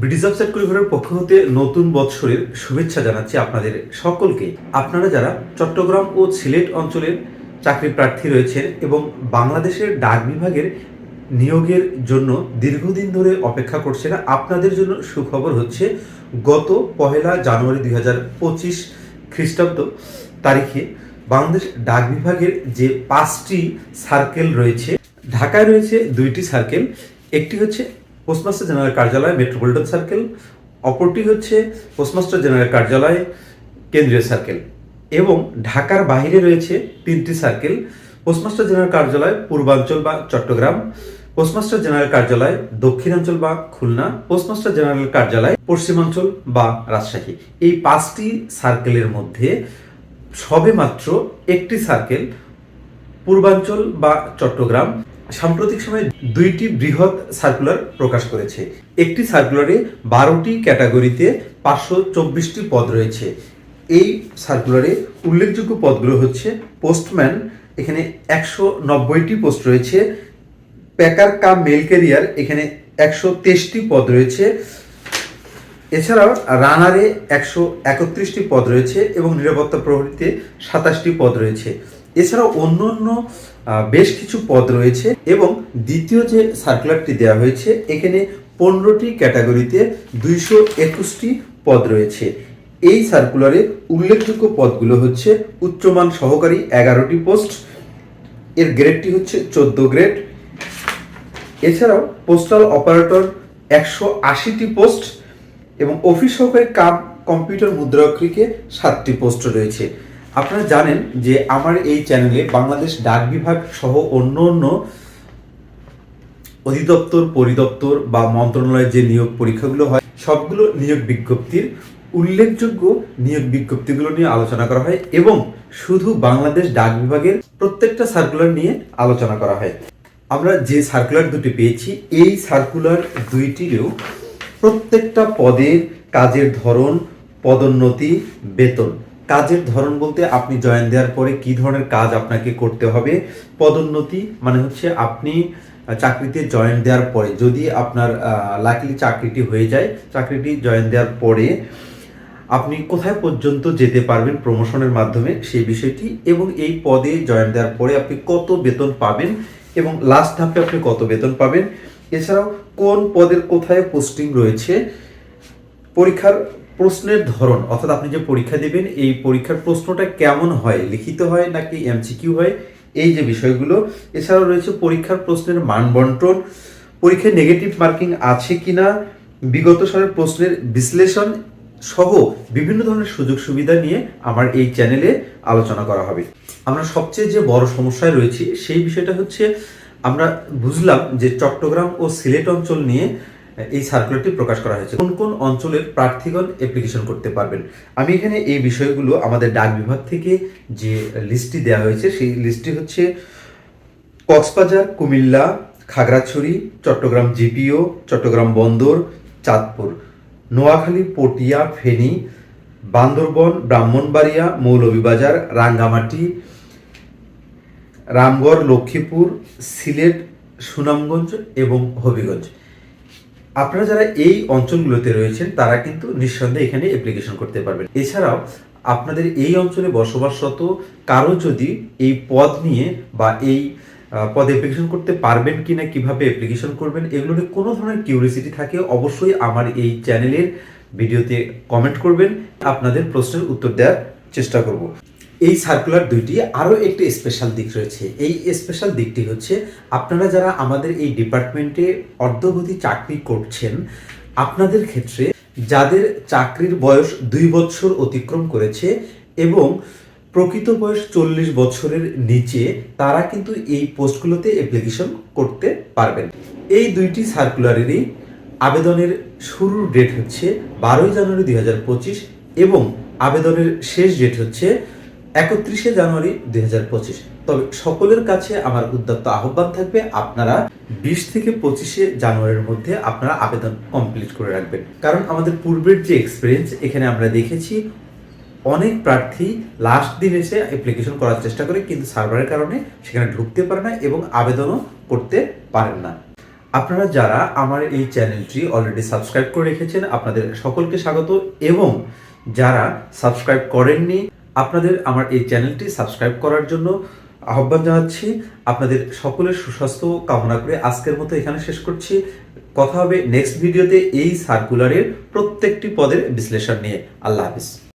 British offset পরিবারের পক্ষ হতে নতুন বৎসরের শুভেচ্ছা জানাচ্ছি আপনাদের সকলকে। আপনারা যারা চট্টগ্রাম ও সিলেট অঞ্চলের চাকরি প্রার্থী রয়েছেন এবং বাংলাদেশের ডাক বিভাগের নিয়োগের জন্য দীর্ঘদিন ধরে অপেক্ষা করছেন, আপনাদের জন্য সুখবর হচ্ছে গত পহেলা জানুয়ারি দুই হাজার পঁচিশ খ্রিস্টাব্দ তারিখে বাংলাদেশ ডাক বিভাগের যে পাঁচটি সার্কেল রয়েছে, ঢাকায় রয়েছে দুইটি সার্কেল। একটি হচ্ছে পোস্টমাস্টার জেনারেল কার্যালয়, মেট্রোপলিটন সার্কেল। অপরটি হচ্ছে পোস্টমাস্টার জেনারেল কার্যালয়, কেন্দ্রীয় সার্কেল। এবং ঢাকার বাইরে রয়েছে তিনটি সার্কেল, পোস্টমাস্টার জেনারেল কার্যালয়, পূর্বাঞ্চল বা চট্টগ্রাম, পোস্টমাস্টার জেনারেল কার্যালয়, দক্ষিণাঞ্চল বা খুলনা, পোস্টমাস্টার জেনারেল কার্যালয়, পশ্চিমাঞ্চল বা রাজশাহী। এই পাঁচটি সার্কেলের মধ্যে সবেমাত্র একটি সার্কেল, পূর্বাঞ্চল বা চট্টগ্রাম। সাম্প্রতিক সময়ে দুইটি বৃহৎ সার্কুলার প্রকাশ করেছে। একটি সার্কুলারে বারোটি ক্যাটাগরিতে পাঁচশো চব্বিশটি পদ রয়েছে। এই সার্কুলারে উল্লেখযোগ্য পদগুলো হচ্ছে পোস্টম্যান এখানে একশো নব্বইটি পোস্ট রয়েছে। প্যাকার কাম মেল ক্যারিয়ার এখানে একশো তেইশটি পদ রয়েছে। এছাড়াও রানারে একশো একত্রিশটি পদ রয়েছে এবং নিরাপত্তা প্রহরীতে সাতাশটি পদ রয়েছে। এছাড়াও অন্য অন্য বেশ কিছু পদ রয়েছে এবং দ্বিতীয় যে সার্কুলারটি দেওয়া হয়েছে, এখানে পনেরোটি ক্যাটাগরিতে দুইশো একুশটি পদ রয়েছে। এই সার্কুলারে উল্লেখযোগ্য পদগুলো হচ্ছে উচ্চমান সহকারী এগারোটি পোস্ট এর গ্রেডটি হচ্ছে চোদ্দ গ্রেড এছাড়াও পোস্টাল অপারেটর একশো আশিটি পোস্ট এবং অফিস সহকারী কাম কম্পিউটার মুদ্রাক্ষরিকে সাতটি পোস্ট রয়েছে। আপনারা জানেন যে আমার এই চ্যানেলে বাংলাদেশ ডাক বিভাগ সহ অন্য অন্য অধিদপ্তর, পরিদপ্তর বা মন্ত্রণালয়ের যে নিয়োগ পরীক্ষাগুলো হয়, সবগুলো নিয়োগ বিজ্ঞপ্তির উল্লেখযোগ্য নিয়োগ বিজ্ঞপ্তিগুলো নিয়ে আলোচনা করা হয় এবং শুধু বাংলাদেশ ডাক বিভাগের প্রত্যেকটা সার্কুলার নিয়ে আলোচনা করা হয়। আমরা যে সার্কুলার দুটি পেয়েছি, এই সার্কুলার দুইটিরও প্রত্যেকটা পদের কাজের ধরন, পদোন্নতি, বেতন। কাজের ধরন বলতে আপনি জয়েন দেওয়ার পরে কি ধরনের কাজ আপনাকে করতে হবে? পদোন্নতি মানে হচ্ছে আপনি চাকরিতে জয়েন দেওয়ার পরে যদি আপনার লাকলি চাকরিটি হয়ে যায়, চাকরিটি জয়েন দেওয়ার পরে আপনি কোথায় পর্যন্ত যেতে পারবেন প্রমোশনের মাধ্যমে সেই বিষয়টি এবং এই পদে জয়েন দেওয়ার পরে আপনি কত বেতন পাবেন এবং লাস্ট ধাপে আপনি কত বেতন পাবেন? এছাড়াও কোন পদের কোথায় পোস্টিং রয়েছে? পরীক্ষার প্রশ্নের ধরন, অর্থাৎ আপনি যে পরীক্ষা দেবেন, এই পরীক্ষার প্রশ্নটা কেমন হয়? লিখিত হয় নাকি এমসিকিউ হয়? এই যে বিষয়গুলো। এছাড়াও রয়েছে পরীক্ষার প্রশ্নের মান বন্টন পরীক্ষায় নেগেটিভ মার্কিং আছে কিনা? বিগত সালের প্রশ্নের বিশ্লেষণ সহ বিভিন্ন ধরনের সুযোগ সুবিধা নিয়ে আমার এই চ্যানেলে আলোচনা করা হবে। আমরা সবচেয়ে যে বড় সমস্যায় রয়েছি, সেই বিষয়টা হচ্ছে আমরা বুঝলাম যে চট্টগ্রাম ও সিলেট অঞ্চল নিয়ে এই সার্কুলারটি প্রকাশ করা হয়েছে। কোন কোন অঞ্চলের প্রার্থীগণ অ্যাপ্লিকেশন করতে পারবেন? আমি এখানে এই বিষয়গুলো আমাদের ডাক বিভাগ থেকে যে লিস্টটি দেওয়া হয়েছে, সেই লিস্টটি হচ্ছে কক্সবাজার, কুমিল্লা, খাগড়াছড়ি, চট্টগ্রাম জিপিও, চট্টগ্রাম বন্দর, চাঁদপুর, নোয়াখালী, পটিয়া, ফেনী, বান্দরবন, ব্রাহ্মণবাড়িয়া, মৌলভীবাজার, রাঙ্গামাটি, রামগড়, লক্ষ্মীপুর, সিলেট, সুনামগঞ্জ এবং হবিগঞ্জ। আপনারা যারা এই অঞ্চলগুলোতে রয়েছেন, তারা কিন্তু নিঃসন্দেহে এখানে অ্যাপ্লিকেশন করতে পারবেন। এছাড়াও, আপনাদের এই অঞ্চলে বসবাসরত কারও যদি এই পদ নিয়ে বা এই পদে অ্যাপ্লিকেশন করতে পারবেন কি না কীভাবে অ্যাপ্লিকেশন করবেন, এগুলো নিয়ে কোনো ধরনের কিউরিয়াসিটি থাকে, অবশ্যই আমার এই চ্যানেলের ভিডিওতে কমেন্ট করবেন। আপনাদের প্রশ্নের উত্তর দেওয়ার চেষ্টা করব। এই সার্কুলার দুইটি আরও একটি স্পেশাল দিক রয়েছে। এই স্পেশাল দিকটি হচ্ছে, আপনারা যারা আমাদের এই ডিপার্টমেন্টে অর্ধগতি চাকরি করছেন, আপনাদের ক্ষেত্রে যাদের চাকরির বয়স দুই বছর অতিক্রম করেছে এবং প্রকৃত বয়স চল্লিশ বছরের নিচে, তারা কিন্তু এই পোস্টগুলোতে অ্যাপ্লিকেশন করতে পারবেন। এই দুইটি সার্কুলারেরই আবেদনের শুরুর ডেট হচ্ছে বারোই জানুয়ারি দুই হাজার পঁচিশ এবং আবেদনের শেষ ডেট হচ্ছে একত্রিশে জানুয়ারি দুই হাজার পঁচিশ। তবে সকলের কাছে আমার উদ্যত্ত আহ্বান থাকবে, আপনারা বিশ থেকে পঁচিশে জানুয়ারির মধ্যে আপনারা আবেদন কমপ্লিট করে রাখবেন। কারণ আমাদের পূর্বের যে এক্সপিরিয়েন্স এখানে আমরা দেখেছি অনেক প্রার্থী লাস্ট দিন এসে অ্যাপ্লিকেশন করার চেষ্টা করে, কিন্তু সার্ভারের কারণে সেখানে ঢুকতে পারে না এবং আবেদনও করতে পারেন না। আপনারা যারা আমার এই চ্যানেলটি অলরেডি সাবস্ক্রাইব করে রেখেছেন, আপনাদের সকলকে স্বাগত এবং যারা সাবস্ক্রাইব করেননি আপনাদের আমার এই চ্যানেলটি সাবস্ক্রাইব করার জন্য আহ্বান জানাচ্ছি। আপনাদের সকলের সুস্বাস্থ্য কামনা করে আজকের মতো এখানে শেষ করছি। কথা হবে নেক্সট ভিডিওতে এই সার্কুলারের প্রত্যেকটি পদের বিশ্লেষণ নিয়ে। আল্লাহ হাফিজ।